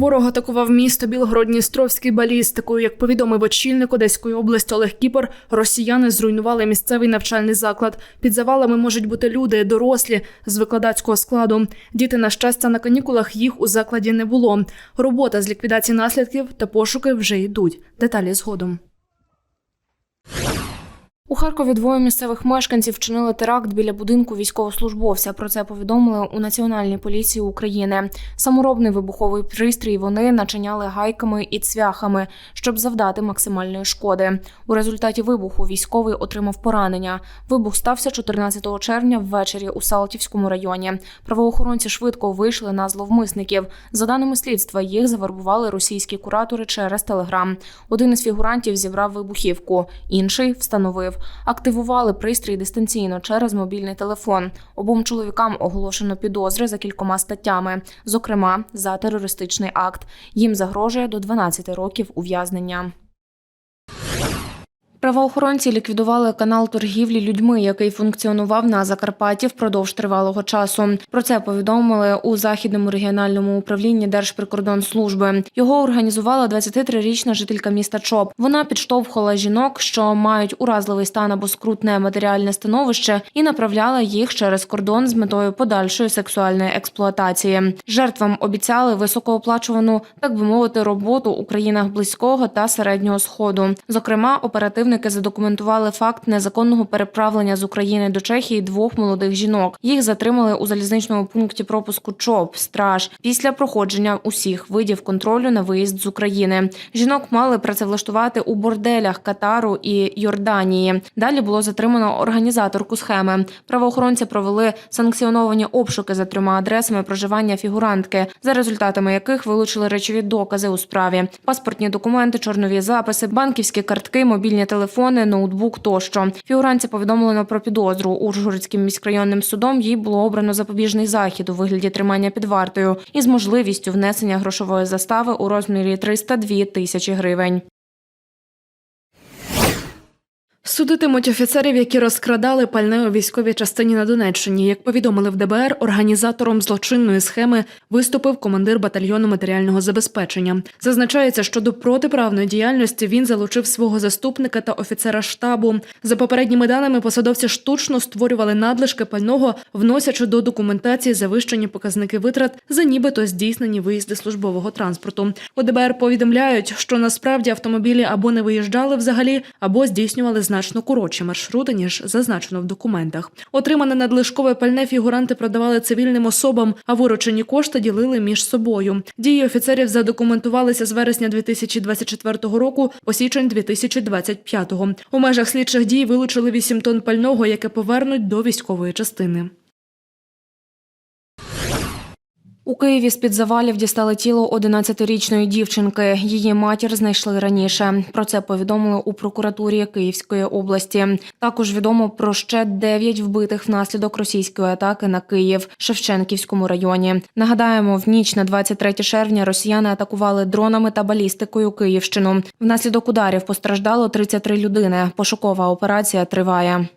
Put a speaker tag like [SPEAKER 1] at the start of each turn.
[SPEAKER 1] Ворог атакував місто Білгород-Дністровський балістикою. Як повідомив очільник Одеської області Олег Кіпор, росіяни зруйнували місцевий навчальний заклад. Під завалами можуть бути люди, дорослі з викладацького складу. Діти, на щастя, на канікулах їх у закладі не було. Робота з ліквідації наслідків та пошуки вже йдуть. Деталі згодом. Харкові двоє місцевих мешканців вчинили теракт біля будинку військовослужбовця. Про це повідомили у Національній поліції України. Саморобний вибуховий пристрій вони начиняли гайками і цвяхами, щоб завдати максимальної шкоди. У результаті вибуху військовий отримав поранення. Вибух стався 14 червня ввечері у Салтівському районі. Правоохоронці швидко вийшли на зловмисників. За даними слідства, їх завербували російські куратори через телеграм. Один із фігурантів зібрав вибухівку, інший встановив. Активували пристрій дистанційно через мобільний телефон. Обом чоловікам оголошено підозри за кількома статтями, зокрема за терористичний акт. Їм загрожує до 12 років ув'язнення. Правоохоронці ліквідували канал торгівлі людьми, який функціонував на Закарпатті впродовж тривалого часу. Про це повідомили у західному регіональному управлінні Держприкордонслужби. Його організувала 23-річна жителька міста Чоп. Вона підштовхувала жінок, що мають уразливий стан або скрутне матеріальне становище, і направляла їх через кордон з метою подальшої сексуальної експлуатації. Жертвам обіцяли високооплачувану, так би мовити, роботу у країнах близького та середнього сходу. Зокрема, оперативники задокументували факт незаконного переправлення з України до Чехії двох молодих жінок. Їх затримали у залізничному пункті пропуску ЧОП Страж після проходження усіх видів контролю на виїзд з України. Жінок мали працевлаштувати у борделях Катару і Йорданії. Далі було затримано організаторку схеми. Правоохоронці провели санкціоновані обшуки за трьома адресами проживання фігурантки, за результатами яких вилучили речові докази у справі: паспортні документи, чорнові записи, банківські картки, мобільні телефони, ноутбук тощо. Фігуранці повідомлено про підозру. Ужгородським міськрайонним судом їй було обрано запобіжний захід у вигляді тримання під вартою із можливістю внесення грошової застави у розмірі 302 тисячі гривень. Судитимуть офіцерів, які розкрадали пальне у військовій частині на Донеччині. Як повідомили в ДБР, організатором злочинної схеми виступив командир батальйону матеріального забезпечення. Зазначається, що до протиправної діяльності він залучив свого заступника та офіцера штабу. За попередніми даними, посадовці штучно створювали надлишки пального, вносячи до документації завищені показники витрат за нібито здійснені виїзди службового транспорту. У ДБР повідомляють, що насправді автомобілі або не виїжджали взагалі, або здійснювали значно коротші маршрути ніж зазначено в документах. Отримане надлишкове пальне фігуранти продавали цивільним особам, а виручені кошти ділили між собою. Дії офіцерів задокументувалися з вересня 2024 року по січень 2025. У межах слідчих дій вилучили 8 тонн пального, яке повернуть до військової частини. У Києві з-під завалів дістали тіло 11-річної дівчинки. Її матір знайшли раніше. Про це повідомили у прокуратурі Київської області. Також відомо про ще 9 вбитих внаслідок російської атаки на Київ Шевченківському районі. Нагадаємо, в ніч на 23 червня росіяни атакували дронами та балістикою Київщину. Внаслідок ударів постраждало 33 людини. Пошукова операція триває.